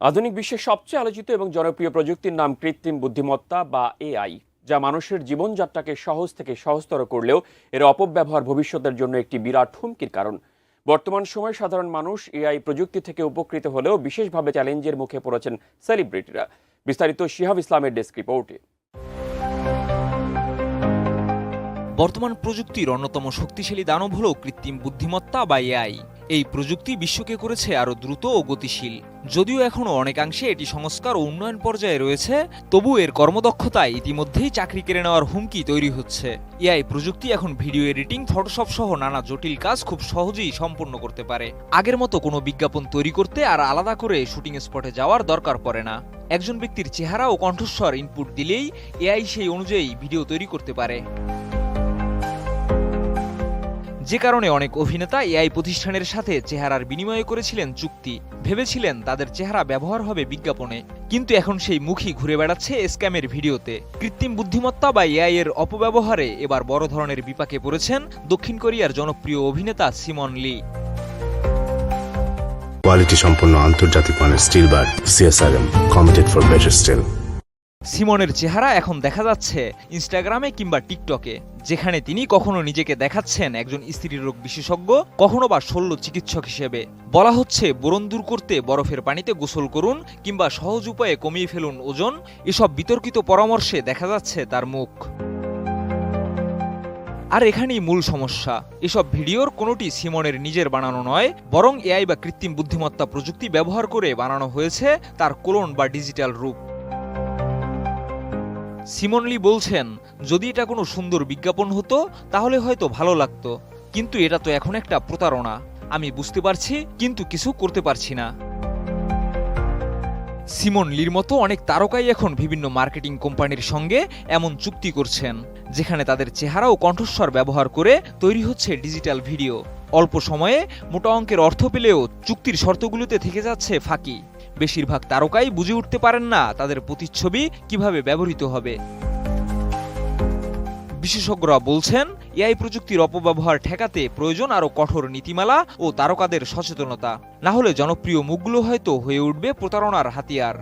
আধুনিক বিশ্বের সবচেয়ে আলোচিত এবং জনপ্রিয় প্রযুক্তির নাম কৃত্রিম বুদ্ধিমত্তা বা এআই, যা মানুষের জীবনযাত্রাকে সহজ থেকে সহজতর করলেও এর অপব্যবহার ভবিষ্যতের জন্য একটি বিরাট হুমকির কারণ। বর্তমান সময়ে সাধারণ মানুষ এআই প্রযুক্তি থেকে উপকৃত হলেও বিশেষভাবে চ্যালেঞ্জের মুখে পড়েছেন সেলিব্রিটিরা। বিস্তারিত শিহাব ইসলামের ডেস্ক রিপোর্টে। বর্তমান প্রযুক্তির অন্যতম শক্তিশালী দানব হল কৃত্রিম বুদ্ধিমত্তা বা এআই। এই প্রযুক্তি বিশ্বকে করেছে আরও দ্রুত ও গতিশীল। যদিও এখনও অনেকাংশে এটি সংস্কার ও উন্নয়ন পর্যায়ে রয়েছে, তবু এর কর্মদক্ষতায় ইতিমধ্যেই চাকরি কেড়ে নেওয়ার হুমকি তৈরি হচ্ছে। এআই প্রযুক্তি এখন ভিডিও এডিটিং, ফটোশপ সহ নানা জটিল কাজ খুব সহজেই সম্পন্ন করতে পারে। আগের মতো কোনো বিজ্ঞাপন তৈরি করতে আর আলাদা করে শুটিং স্পটে যাওয়ার দরকার পড়ে না। একজন ব্যক্তির চেহারা ও কণ্ঠস্বর ইনপুট দিলেই এআই সেই অনুযায়ী ভিডিও তৈরি করতে পারে। যে কারণে অনেক অভিনেতা এআই প্রতিষ্ঠানের সাথে চেহারার বিনিময় করেছিলেন চুক্তি। ভেবেছিলেন তাদের চেহারা ব্যবহার হবে বিজ্ঞাপনে। কিন্তু এখন সেই মুখই ঘুরে বেড়াচ্ছে স্ক্যামের ভিডিওতে। কৃত্রিম বুদ্ধিমত্তা বা এআই এর অপব্যবহারে এবার বড় ধরনের বিপাকে পড়েছেন দক্ষিণ কোরিয়ার জনপ্রিয় অভিনেতা সিমন লি। কোয়ালিটি সম্পন্ন আন্তর্জাতিক মানের steel bar CSRM committed for better steel সিমনের চেহারা এখন দেখা যাচ্ছে ইনস্টাগ্রামে কিংবা টিকটকে, যেখানে তিনি কখনো নিজেকে দেখাচ্ছেন একজন স্ত্রী রোগ বিশেষজ্ঞ, কখনো বা শল্য চিকিৎসক হিসেবে। বলা হচ্ছে, বোরন দূর করতে বরফের পানিতে গোসল করুন কিংবা সহজ উপায়ে কমিয়ে ফেলুন ওজন, এসব বিতর্কিত পরামর্শে দেখা যাচ্ছে তার মুখ। আর এখানেই মূল সমস্যা, এসব ভিডিওর কোনোটি সিমনের নিজের বানানো নয়, বরং এআই বা কৃত্রিম বুদ্ধিমত্তা প্রযুক্তি ব্যবহার করে বানানো হয়েছে তার কোলন বা ডিজিটাল রূপ। সিমন লি বলছেন, যদি এটা কোনো সুন্দর বিজ্ঞাপন হতো, তাহলে হয়তো ভালো লাগতো। কিন্তু এটা তো এখন একটা প্রতারণা। আমি বুঝতে পারছি, কিন্তু কিছু করতে পারছি না। সিমন লির মতো অনেক তারকাই এখন বিভিন্ন মার্কেটিং কোম্পানির সঙ্গে এমন চুক্তি করছেন, যেখানে তাদের চেহারা ও কণ্ঠস্বর ব্যবহার করে তৈরি হচ্ছে ডিজিটাল ভিডিও। অল্প সময়ে মোটা অঙ্কের অর্থ পেলেও চুক্তির শর্তগুলোতে থেকে যাচ্ছে ফাঁকি। বেশিরভাগ তারকাই বুঝে উঠতে পারেন না তাদের প্রতিচ্ছবি কীভাবে ব্যবহৃত হবে। বিশেষজ্ঞরা বলছেন, এআই প্রযুক্তির অপব্যবহার ঠেকাতে প্রয়োজন আরও কঠোর নীতিমালা ও তারকাদের সচেতনতা। না হলে জনপ্রিয় মুখগুলো হয়তো হয়ে উঠবে প্রতারণার হাতিয়ার।